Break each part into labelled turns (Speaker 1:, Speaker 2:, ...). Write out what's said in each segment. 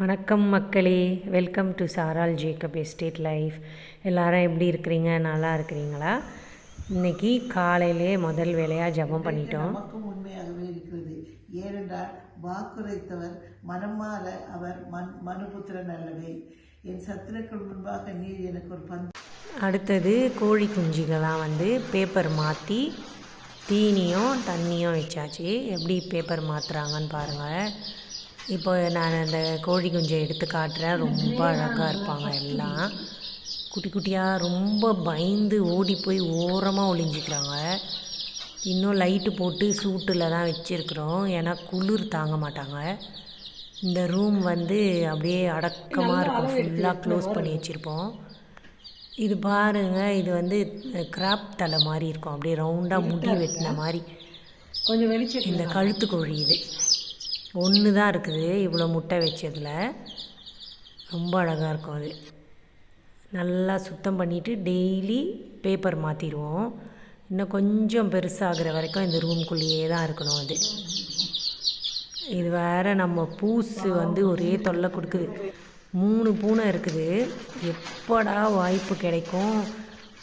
Speaker 1: வணக்கம் மக்களே. Welcome to சாரால் ஜேக்கப் எஸ்டேட் லைஃப் எல்லாரும் எப்படி இருக்கிறீங்க? நல்லா இருக்கிறீங்களா? இன்னைக்கு காலையிலே முதல் வேலையாக ஜெபம் பண்ணிட்டோம்.
Speaker 2: உண்மையாகவே இருக்கிறது. ஏனென்றால் வாக்குரைத்தவர் மனம் மாற அவர் மன் மனுபுத்திரன் அல்லவே. என் சத்துருக்கள் முன்பாக நீர் எனக்கு ஒரு பந்து.
Speaker 1: அடுத்தது கோழி குஞ்சுகள்லாம் வந்து பேப்பர் மாற்றி தீனியும் தண்ணியும் வச்சாச்சு. எப்படி பேப்பர் மாற்றுறாங்கன்னு பாருங்கள் இப்போ நான் அந்த கோழி குஞ்சை எடுத்து காட்டுறேன். ரொம்ப அழகாக இருப்பாங்க எல்லாம். குட்டி குட்டியாக ரொம்ப பயந்து ஓடி போய் ஓரமாக ஒளிஞ்சிக்கிறாங்க. இன்னும் லைட்டு போட்டு சூட்டில் தான் வச்சுருக்குறோம். ஏன்னா குளிர் தாங்க மாட்டாங்க. இந்த ரூம் வந்து அப்படியே அடக்கமாக இருக்கும். ஃபுல்லாக க்ளோஸ் பண்ணி வச்சுருப்போம். இது பாருங்க இது வந்து கிராப் தலை மாதிரி இருக்கும். அப்படியே ரவுண்டாக முடி வெட்டின மாதிரி.
Speaker 3: கொஞ்சம் வெளிச்சம்
Speaker 1: இந்த கழுத்து கோழி இது. ஒன்று தான் இருக்குது. இவ்வளோ முட்டை வச்சதில். ரொம்ப அழகாக இருக்கும் அது. நல்லா சுத்தம் பண்ணிவிட்டு டெய்லி பேப்பர் மாற்றிடுவோம் இன்னும் கொஞ்சம் பெருசாகிற வரைக்கும் இந்த ரூம்குள்ளேயே தான் இருக்கணும் அது. இது வேறு நம்ம பூசு வந்து ஒரே தொல்லை கொடுக்குது. மூணு பூனை இருக்குது. எப்படா வாய்ப்பு கிடைக்கும்?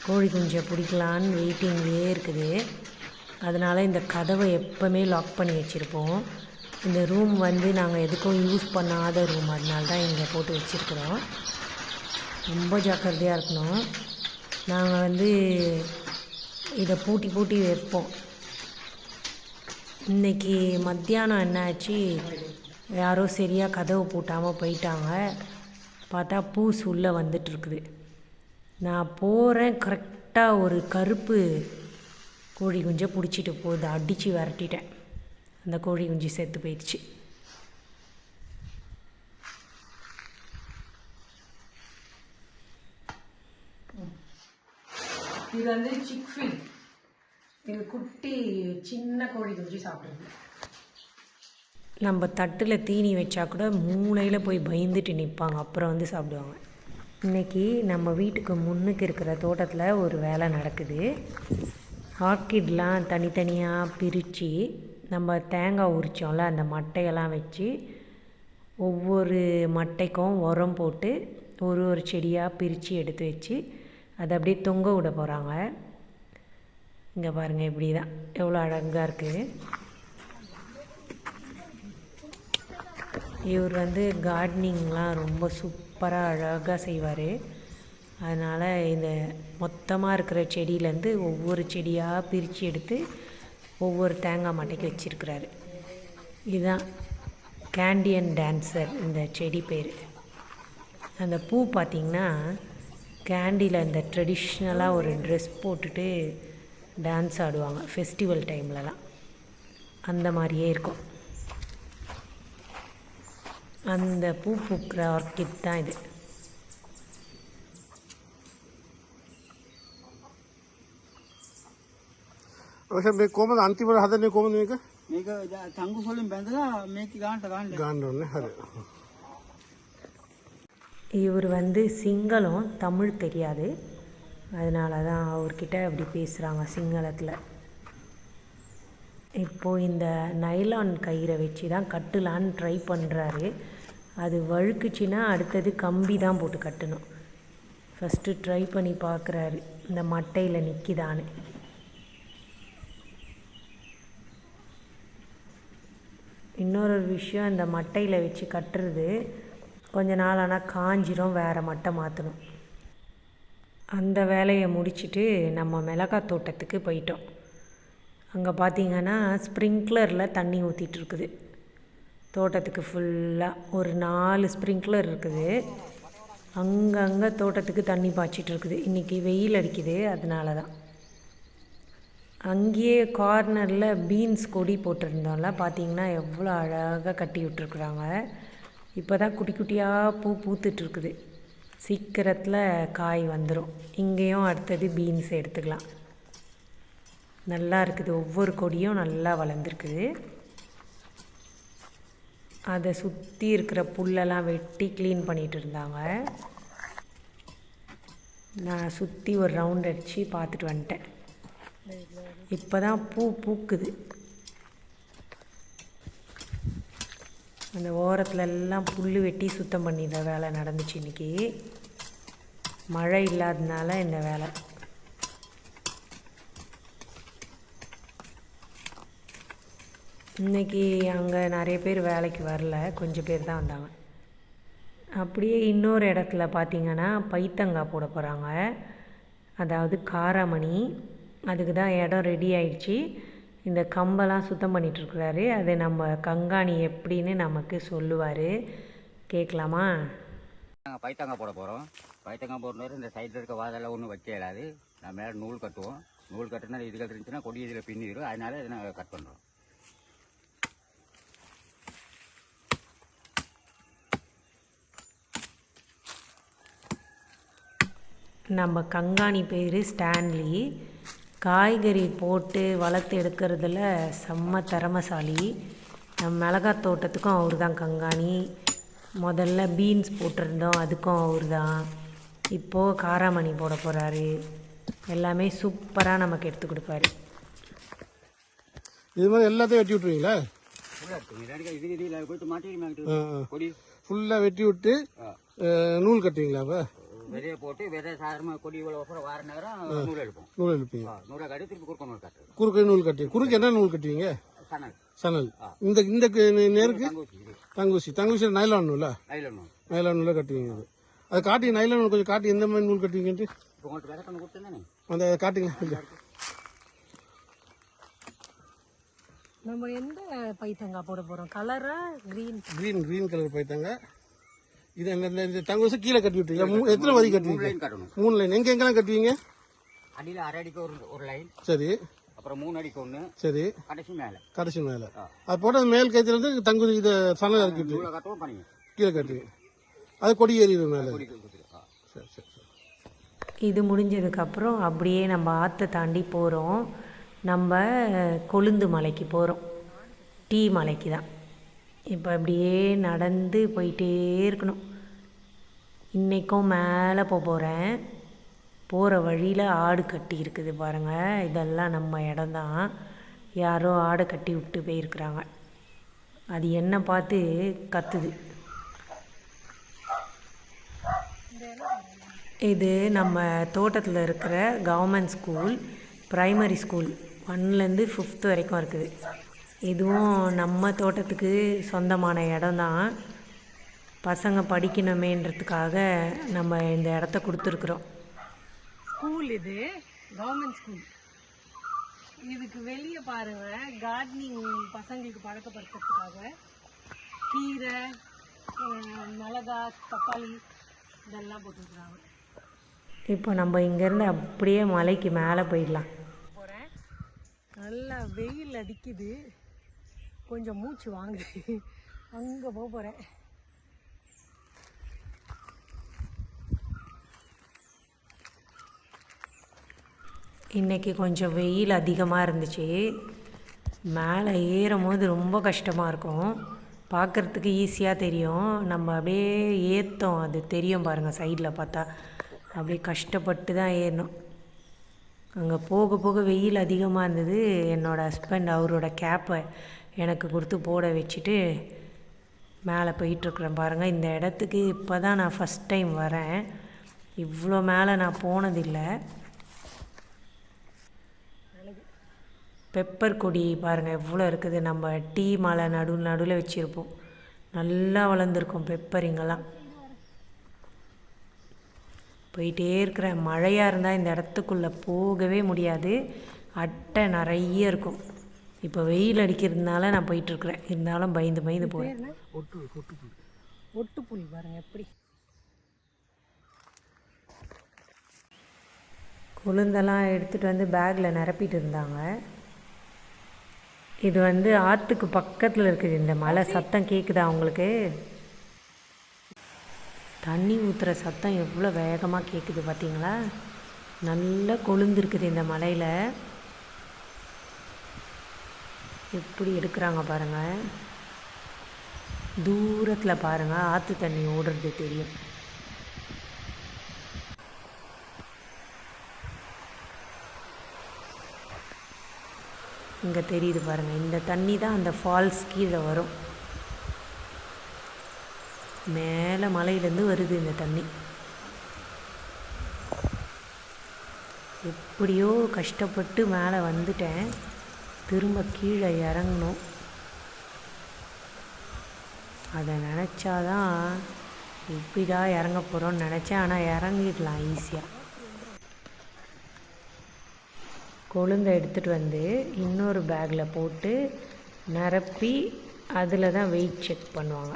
Speaker 1: கோழி குஞ்சை பிடிக்கலான்னு வெயிட்டிங்லேயே இருக்குது. அதனால் இந்த கதவை எப்போவுமே லாக் பண்ணி வச்சுருப்போம். இந்த ரூம் வந்து நாங்கள் எதுக்கும் யூஸ் பண்ணாத ரூம் அதனால தான் இங்கே போட்டு வச்சுருக்குறோம். ரொம்ப ஜாக்கிரதையாக இருக்கணும். நாங்கள் வந்து இதை பூட்டி பூட்டி வைப்போம். இன்னைக்கு மத்தியானம் என்னாச்சு யாரோ சரியாக கதவு பூட்டாமல் போயிட்டாங்க. பார்த்தா பூஸ் உள்ளே வந்துட்டுருக்குது நான் போகிறேன் கரெக்டாக ஒரு கருப்பு கோழி குஞ்சை பிடிச்சிட்டு போகுது. அடித்து விரட்டிட்டேன். அந்த கோழி குஞ்சு செத்து போயிடுச்சு.
Speaker 3: இது வந்து சிக் ஃபீட் இது குட்டி சின்ன கோழி குஞ்சு சாப்பிடுது
Speaker 1: நம்ம தட்டில் தீனி வச்சா கூட மூளையில் போய் பயந்துட்டு நிற்பாங்க அப்புறம் வந்து சாப்பிடுவாங்க. இன்றைக்கி நம்ம வீட்டுக்கு முன்னுக்கு இருக்கிற தோட்டத்தில் ஒரு வேலை நடக்குது. ஆர்கிட்லாம் தனித்தனியாக பிரித்து நம்ம தேங்காய் உரித்தோம்ல அந்த மட்டையெல்லாம் வச்சு ஒவ்வொரு மட்டைக்கும் உரம் போட்டு ஒரு ஒரு செடியாக பிரித்து எடுத்து வச்சு அதை அப்படியே தொங்க விட போகிறாங்க இங்கே பாருங்கள் இப்படி தான் எவ்வளோ அழகாக இருக்குது இவர் வந்து கார்டனிங்லாம் ரொம்ப சூப்பராக அழகாக செய்வார். அதனால் இந்த மொத்தமாக இருக்கிற செடியிலேருந்து ஒவ்வொரு செடியாக பிரித்து எடுத்து ஒவ்வொரு தேங்காய் மட்டைக்கு வச்சிருக்கிறாரு. இதுதான் கேண்டியன் டான்சர் இந்த செடி பேர். அந்த பூ பார்த்திங்கன்னா கேண்டியில் இந்த ட்ரெடிஷ்னலாக ஒரு ட்ரெஸ் போட்டுட்டு டான்ஸ் ஆடுவாங்க ஃபெஸ்டிவல் டைம்லலாம் அந்த மாதிரியே இருக்கும். அந்த பூ பூக்கிற ஆர்கிட் தான் இது.
Speaker 4: ඔය මේ කොහමද අන්තිමට හදන්නේ කොහමද මේක
Speaker 5: මේක දා- තංගු සොලින් බැඳලා මේක ගානට ගන්න
Speaker 4: ගන්න ඕනේ හරි
Speaker 1: இவர் வந்து சிங்களம் தமிழ் தெரியாது அதனால தான் அவர்கிட்ட அப்படி பேசுகிறாங்க சிங்களத்தில் இப்போது இந்த நைலான் கயிறை வச்சு தான் கட்டலான்னு ட்ரை பண்ணுறாரு அது வழுக்குச்சுன்னா அடுத்தது கம்பி தான் போட்டு கட்டணும் ஃபஸ்ட்டு ட்ரை பண்ணி பார்க்குறாரு இந்த மட்டையில் நிற்கிதான்னு இன்னொரு விஷயம் இந்த மட்டையில் வச்சு கட்டுறது. கொஞ்ச நாள் ஆனால் காஞ்சிரும் வேறு மட்டை மாற்றணும் அந்த வேலையை முடிச்சுட்டு நம்ம மிளகாய் தோட்டத்துக்கு போயிட்டோம். அங்கே பார்த்தீங்கன்னா ஸ்ப்ரிங்க்லரில் தண்ணி ஊற்றிட்டுருக்குது தோட்டத்துக்கு ஃபுல்லாக ஒரு நாலு ஸ்ப்ரிங்க்லர் இருக்குது. அங்கங்கே தோட்டத்துக்கு தண்ணி பாய்ச்சிட்டு இருக்குது இன்றைக்கி வெயில் அடிக்குது அதனால தான் அங்கேயே கார்னரில் பீன்ஸ் கொடி போட்டிருந்தோம்ல பார்த்தீங்கன்னா எவ்வளோ அழகாக கட்டி விட்டுருக்குறாங்க. இப்போ தான் குட்டி குட்டியாக பூ பூத்துட்ருக்குது சீக்கிரத்தில் காய் வந்துடும் இங்கேயும் அடுத்தது பீன்ஸ் எடுத்துக்கலாம். நல்லா இருக்குது. ஒவ்வொரு கொடியும் நல்லா வளர்ந்துருக்குது. அதை சுற்றி இருக்கிற புல்லெல்லாம் வெட்டி க்ளீன் பண்ணிகிட்டு இருந்தாங்க. நான் சுற்றி ஒரு ரவுண்ட் அடித்து பார்த்துட்டு வந்துட்டேன். இப்போ தான் பூ பூக்குது. அந்த ஓரத்தில் எல்லாம் புல் வெட்டி சுத்தம் பண்ணிடுற வேலை நடந்துச்சு இன்றைக்கி மழை இல்லாததுனால இந்த வேலை. இன்னைக்கு அங்கே நிறைய பேர் வேலைக்கு வரல. கொஞ்சம் பேர் தான் வந்தாங்க. அப்படியே இன்னொரு இடத்துல பார்த்தீங்கன்னா பைத்தங்காய் போட போகிறாங்க அதாவது காராமணி. அதுக்கு தான் இடம் ரெடி ஆயிடுச்சு. இந்த கம்பெல்லாம் சுத்தம் பண்ணிகிட்ருக்குறாரு அது நம்ம கங்காணி எப்படின்னு நமக்கு சொல்லுவார். கேட்கலாமா?
Speaker 6: நாங்கள் பைத்தங்காய் போட போகிறோம் பைத்தங்காய் போடுறது இந்த சைடில் இருக்க வாதெல்லாம் ஒன்றும் வைக்க இயலாது. நம்ம மேலே நூல் கட்டுவோம். நூல் கட்டினா இதுகள் இருந்துச்சுன்னா கொடி இதில் பின்னிடும் அதனால இதை நாங்கள் கட் பண்ணுறோம்
Speaker 1: நம்ம கங்காணி பேர் ஸ்டான்லி. காய்கறி போட்டு வளர்த்து எடுக்கிறதுல செம்ம திறமசாலி. நம்ம மிளகாய் தோட்டத்துக்கும் அவர் தான் கங்காணி. முதல்ல பீன்ஸ் போட்டிருந்தோம் அதுக்கும் அவர் தான் இப்போது காராமணி போட போகிறாரு எல்லாமே சூப்பராக நமக்கு எடுத்து கொடுப்பாரு.
Speaker 4: இது மாதிரி எல்லாத்தையும் வெட்டி விட்டுருவீங்களா?
Speaker 6: ஃபுல்லாக
Speaker 4: வெட்டி விட்டு நூல் கட்டுவீங்களா அப்போ?
Speaker 6: விதையை போட்டு விதை சாதாரணமாக கொடி இவ்வளோ அப்புறம் வார நேரம் நூல் எடுப்போம்.
Speaker 4: நூல் எடுப்பீங்க.
Speaker 6: ஆ, நூலை கட்டி திருப்பி குறுக்க நூல் கட்டுறது.
Speaker 4: குறுக்கு நூல் கட்டி குறுக்கு என்ன நூல் கட்டுவீங்க?
Speaker 6: சனல்
Speaker 4: சணல். இந்த இந்த கு- நேருக்கு?
Speaker 6: தங்கூசி
Speaker 4: தங்குசி. நைலான் நூலா?
Speaker 6: நைலன் நூல்.
Speaker 4: நைலான் நூலை கட்டுவீங்க. அது அது காட்டி நைலான் நூல் கொஞ்சம் காட்டி எந்த மாதிரி நூல் கட்டுவீங்கன்ட்டு? அந்த காட்டுங்க. கொஞ்சம்
Speaker 1: நம்ம எந்த பைத்தங்காய் போட போகிறோம் கலரா க்ரீன்
Speaker 4: க்ரீன் க்ரீன் கலர் போயிட்டாங்க இது இந்த- இந்த- இந்த தங்குசி கீழே கட்டி விட்டுருங்க மூ- எத்தனை வரி
Speaker 6: மூணு
Speaker 4: கட்டுவீங்க மூணு லைன் எங்க எங்கெல்லாம் கட்டுவீங்க?
Speaker 6: அடியில் அரை அடிக்கு ஒரு ஒரு லைன்
Speaker 4: சரி.
Speaker 6: அப்புறம் மூணு அடிக்கு ஒன்று
Speaker 4: சரி.
Speaker 6: கடைசி மேலே.
Speaker 4: கடைசி மேலே. அது போட்டு அந்த மேல் கைத்துல இருந்து தங்குதி இதை சணல் இறக்கி விட்டு
Speaker 6: நூலை கட்டவும் பண்ணுங்க
Speaker 4: கீழே கட்டுவீங்க. அது கொடி ஏறிடும் மேலே. சரி சரி
Speaker 1: இது முடிஞ்சதுக்கப்புறம் அப்படியே நம்ம ஆற்றை தாண்டி போகிறோம் நம்ம கொழுந்து மலைக்கு போகிறோம் டீ மலைக்கு தான். இப்போ அப்படியே நடந்து போயிட்டே இருக்கணும். இன்றைக்கும் மேலே போக போகிறேன் போகிற வழியில் ஆடு கட்டி இருக்குது பாருங்கள் இதெல்லாம் நம்ம இடம்தான் யாரோ ஆடை கட்டி விட்டு போயிருக்கிறாங்க. அது என்ன பார்த்து கத்துது. இது நம்ம தோட்டத்தில் இருக்கிற கவர்மெண்ட் ஸ்கூல் ப்ரைமரி ஸ்கூல் ஒன்லேருந்து ஃபிஃப்த் வரைக்கும் இருக்குது. இதுவும் நம்ம தோட்டத்துக்கு சொந்தமான இடம் தான். பசங்க படிக்கணுமேன்றதுக்காக நம்ம இந்த இடத்த கொடுத்துருக்குறோம். ஸ்கூல் இது கவர்மெண்ட் ஸ்கூல் இதுக்கு வெளியே பாருங்க கார்டனிங் பசங்களுக்கு பழக்கப்படுத்துறதுக்காக. கீரை மிளகா தக்காளி இதெல்லாம் போட்டுருக்குறாங்க. இப்போ நம்ம இங்கேருந்து அப்படியே மலைக்கு மேலே போயிடலாம். போகிறேன் நல்லா வெயில் அடிக்குது. கொஞ்சம் மூச்சு வாங்குது அங்கே போக போகிறேன் இன்றைக்கி கொஞ்சம் வெயில் அதிகமாக இருந்துச்சு. மேலே ஏறும் போது ரொம்ப கஷ்டமாக இருக்கும். பார்க்குறதுக்கு ஈஸியாக தெரியும். நம்ம அப்படியே ஏற்றோம் அது தெரியும் பாருங்கள் சைடில் பார்த்தா. அப்படியே கஷ்டப்பட்டு தான் ஏறணும். அங்கே போக போக வெயில் அதிகமாக இருந்தது. என்னோடய ஹஸ்பண்ட் அவரோட கேப்பை எனக்கு கொடுத்து போட வச்சுட்டு மேலே போயிட்டுருக்குறேன் பாருங்கள் இந்த இடத்துக்கு இப்போ தான் நான் ஃபஸ்ட் டைம் வரேன். இவ்வளோ மேலே நான் போனதில்லை. பெப்பர் கொடி பாருங்கள் எவ்வளோ இருக்குது. நம்ம டீ மலை நடு நடுவில் வச்சுருப்போம். நல்லா வளர்ந்துருக்கும் பெப்பர் இங்கெல்லாம். போயிட்டே இருக்கிறேன் மழையாக இருந்தால் இந்த இடத்துக்குள்ளே போகவே முடியாது. அட்டை நிறைய இருக்கும். இப்போ வெயில் அடிக்கிறதுனால நான் போயிட்டுருக்குறேன் இருந்தாலும் பயந்து பயந்து போகிறேன் ஒட்டுப்புல் பாருங்க எப்படி? கொழுந்தெல்லாம் எடுத்துகிட்டு வந்து பேக்கில் நிரப்பிட்டு இருந்தாங்க. இது வந்து ஆற்றுக்கு பக்கத்தில் இருக்குது. இந்த மலை சத்தம் கேட்குதா உங்களுக்கு? தண்ணி ஊற்றுற சத்தம் எவ்வளோ வேகமாக கேட்குது பார்த்தீங்களா நல்லா கொழுந்துருக்குது இந்த மலையில். எப்படி எடுக்கிறாங்க பாருங்கள் தூரத்தில் பாருங்கள் ஆற்று தண்ணி ஓடுறது தெரியும். இங்கே தெரியுது பாருங்கள் இந்த தண்ணி தான் அந்த ஃபால்ஸ் கீழே வரும். மேலே மலையிலேருந்து வருது இந்த தண்ணி. எப்படியோ கஷ்டப்பட்டு மேலே வந்துட்டேன். திரும்ப கீழே இறங்கணும். அதை நினச்சாதான் இப்படிதான் இறங்க போகிறோன்னு நினச்சேன். ஆனால் இறங்கிடலாம் ஈஸியாக கொழுந்தை எடுத்துகிட்டு வந்து இன்னொரு பேக்கில் போட்டு நிரப்பி அதில் தான் வெயிட் செக் பண்ணுவாங்க.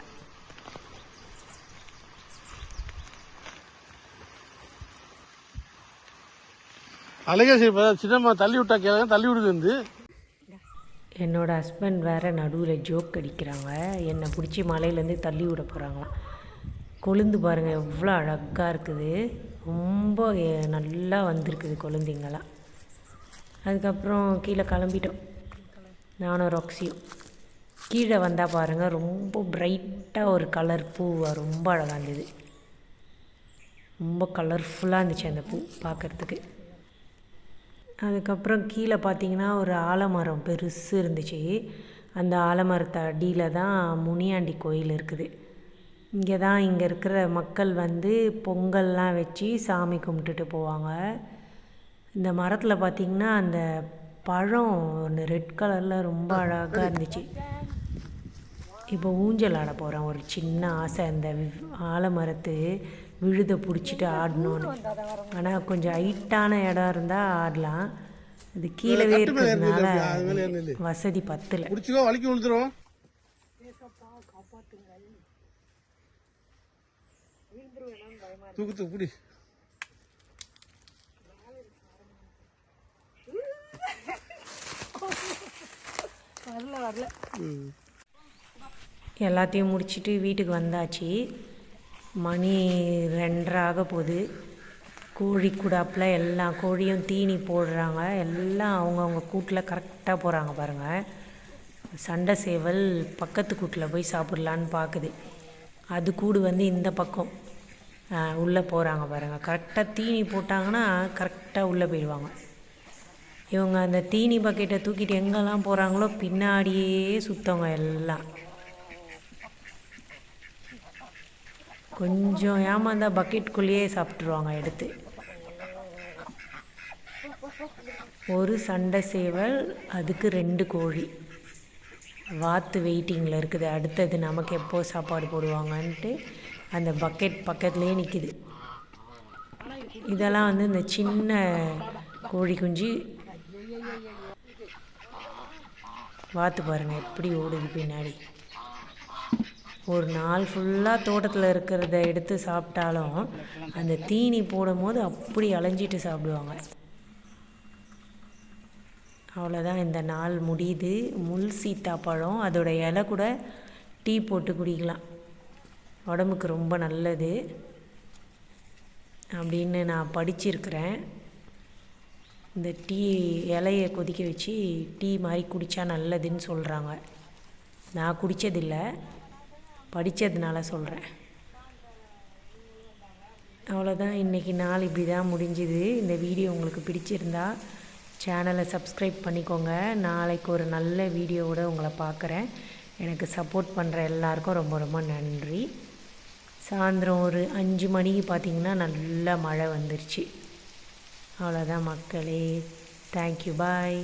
Speaker 4: அழகேசி சின்னம்மா தள்ளி விட்டா கேளுங்க தள்ளி விடுது வந்து.
Speaker 1: என்னோடய ஹஸ்பண்ட் வேறு நடுவில் ஜோக் அடிக்கிறாங்க. என்னை பிடிச்சி மலையிலேருந்து தள்ளி விட போகிறாங்களாம் கொழுந்து பாருங்கள் எவ்வளோ அழகாக இருக்குது. ரொம்ப நல்லா வந்திருக்குது கொழுந்திங்கெல்லாம். அதுக்கப்புறம் கீழே கிளம்பிட்டோம். நானும் ராக்ஸியும். கீழே வந்தால் பாருங்கள் ரொம்ப பிரைட்டாக ஒரு கலர் பூ ரொம்ப அழகாக இருந்தது. ரொம்ப கலர்ஃபுல்லாக இருந்துச்சு அந்த பூ பார்க்குறதுக்கு அதுக்கப்புறம் கீழே பார்த்தீங்கன்னா ஒரு ஆலமரம் பெருசு இருந்துச்சு. அந்த ஆலமரத்து அடியில் தான் முனியாண்டி கோயில் இருக்குது. இங்கே தான் இங்கே இருக்கிற மக்கள் வந்து பொங்கல்லாம் வச்சு சாமி கும்பிட்டுட்டு போவாங்க. இந்த மரத்தில் பார்த்திங்கன்னா அந்த பழம் ஒன்று ரெட் கலரில் ரொம்ப அழகாக இருந்துச்சு. இப்போ ஊஞ்சல் ஆட போகிறேன் ஒரு சின்ன ஆசை. அந்த ஆலமரத்து விழுதை பிடிச்சிட்டு ஆடணும்னு. ஆனால் கொஞ்சம் ஹைட்டான இடம் இருந்தால் ஆடலாம். அது கீழவே இருக்கிறதுனால வசதி பத்தலை.
Speaker 4: பிடிச்சிக்கோ வலிக்கு வரல வரல.
Speaker 1: எல்லாத்தையும் முடிச்சுட்டு வீட்டுக்கு வந்தாச்சு. மணி ரெண்டராக ஆக போகுது. கோழி கூடாப்பில் எல்லா கோழியும் தீனி போடுறாங்க. எல்லாம் அவங்கவுங்க கூட்டில் கரெக்டாக போகிறாங்க பாருங்கள் சண்டை சேவல் பக்கத்து கூட்டில் போய் சாப்பிட்லான்னு பார்க்குது அது கூடு வந்து இந்த பக்கம் உள்ளே போகிறாங்க பாருங்கள் கரெக்டாக தீனி போட்டாங்கன்னா கரெக்டாக உள்ளே போயிடுவாங்க. இவங்க அந்த தீனி பக்கெட்டை தூக்கிட்டு எங்கெல்லாம் போகிறாங்களோ பின்னாடியே சுத்தவங்க எல்லாம். கொஞ்சம் ஏமாந்தா பக்கெட்டுக்குள்ளேயே சாப்பிட்ருவாங்க எடுத்து. ஒரு சண்டை சேவல் அதுக்கு ரெண்டு கோழி. வாத்து வெயிட்டிங்கில் இருக்குது. அடுத்தது நமக்கு எப்போ சாப்பாடு போடுவாங்கன்ட்டு அந்த பக்கெட் பக்கத்துலேயே நிற்கிது இதெல்லாம் வந்து இந்த சின்ன கோழி குஞ்சு வாத்து பாருங்கள் எப்படி ஓடுது பின்னாடி. ஒரு நாள் ஃபுல்லாக தோட்டத்தில் இருக்கிறத எடுத்து சாப்பிட்டாலும் அந்த தீனி போடும் போது அப்படி அலைஞ்சிட்டு சாப்பிடுவாங்க. அவ்வளோதான் இந்த நாள் முடியுது. முள் சீத்தாப்பழம் அதோட இலை கூட டீ போட்டு குடிக்கலாம். உடம்புக்கு ரொம்ப நல்லது அப்படின்னு நான் படிச்சிருக்கிறேன். இந்த டீ இலையை கொதிக்க வச்சு டீ மாதிரி குடித்தா நல்லதுன்னு சொல்கிறாங்க நான் குடித்ததில்லை படித்ததுனால சொல்கிறேன் அவ்வளோதான் இன்றைக்கி நாள் இப்படி தான் முடிஞ்சுது. இந்த வீடியோ உங்களுக்கு பிடிச்சிருந்தா சேனலை சப்ஸ்கிரைப் பண்ணிக்கோங்க. நாளைக்கு ஒரு நல்ல வீடியோவோட உங்களை பார்க்குறேன். எனக்கு சப்போர்ட் பண்ணுற எல்லாருக்கும் ரொம்ப ரொம்ப நன்றி. சாயந்தரம் ஒரு அஞ்சு மணிக்கு பார்த்திங்கன்னா நல்ல மழை வந்துருச்சு. அவ்வளோதான் மக்களே. Thank you bye